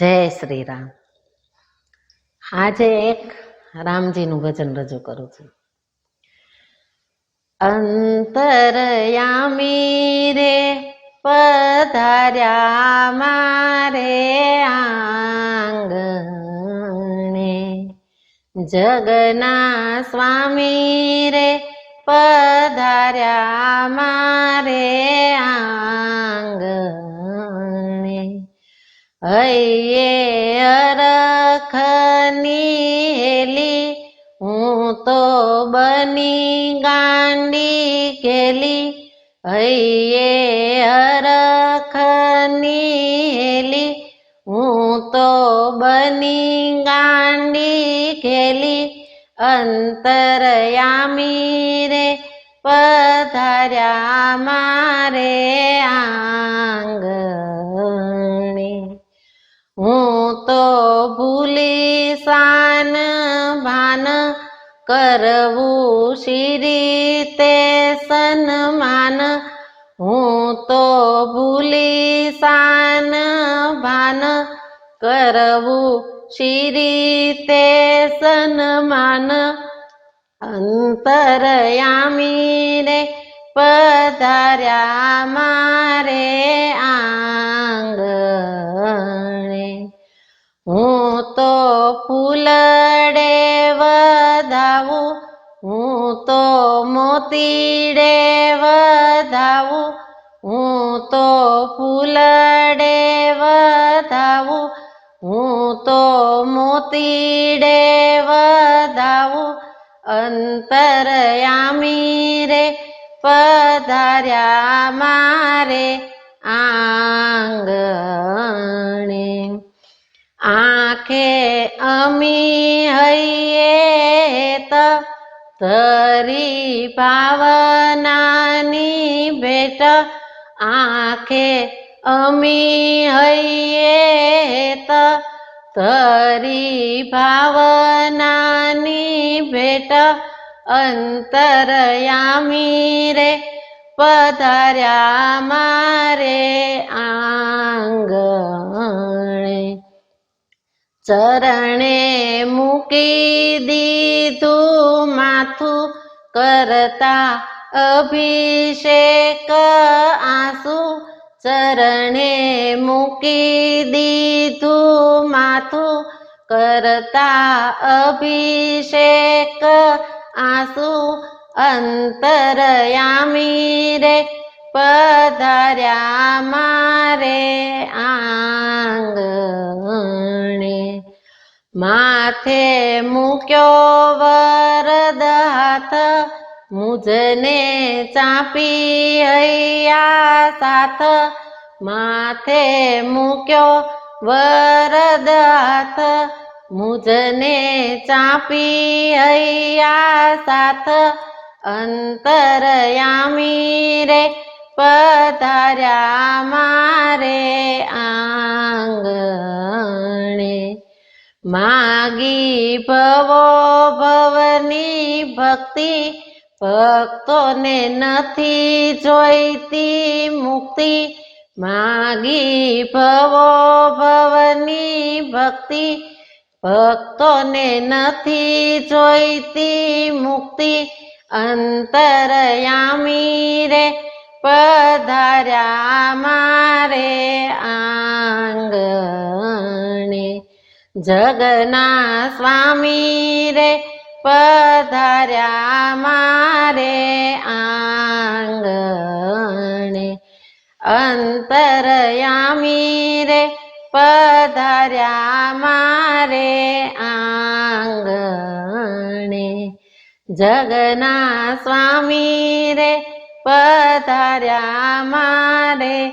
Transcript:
જય શ્રી રામ આજે એક રામજીનું ભજન રજૂ કરું છું. અંતરયામી રે પધાર્યા મારે આંગણે. જગના સ્વામી રે પધાર્યા મારે આંગણે હૈયે અરખની હેલી હું તો બની ગાંડી કેલી. હૈયે અરખની હેલી હું તો બની ગાંડી ખેલી અંતરયામી રે, પધાર્યા મારે ભાન કરવું શિરી તે સન્માન હું તો ભૂલી સાન ભાન કરવું શિરી તે સન્માન અંતરયામી રે પધાર્યા મારે આંગણે હું તો ફૂલડે વધાવું હું તો મોતીડે વધાવું, હું તો ફૂલડે વધાવું, હું તો મોતીડે વધાવું, અંતરયામી રે પધાર્યા મારે આંગણે. આંખે અમી ધરી ભાવનાની ભેટ આંખે અમી હૈયે ધરી ભાવનાની ભેટ અંતરયામી રે પધાર્યા મારે આંગણે ચરણે મૂકી દીધું માથું કરતા અભિષેક આંસુ. ચરણે મૂકી દીધું માથું કરતા અભિષેક આંસુ. અંતરયામી રે પધાર્યા માથે મૂક્યો વરદ હાથ, મુજને ચાપી હૈયા સાથ. માથે મૂક્યો વરદ હાથ, મુજને ચાપી હૈયા સાથ. અંતરયામી રે, પધાર્યા મારે આંગણે માગી ભવો ભવની ભક્તિ, ભક્તોને નથી જોઈતી મુક્તિ. માગી ભવો ભવની ભક્તિ, ભક્તોને નથી જોઈતી મુક્તિ. અંતરયામી રે, પધાર્યા મારે આંગણે જગના સ્વામી રે, પધાર્યા મારે આંગણે. અંતરયામી રે, પધાર્યા મારે આંગણે. જગના સ્વામી રે, પધાર્યા મારે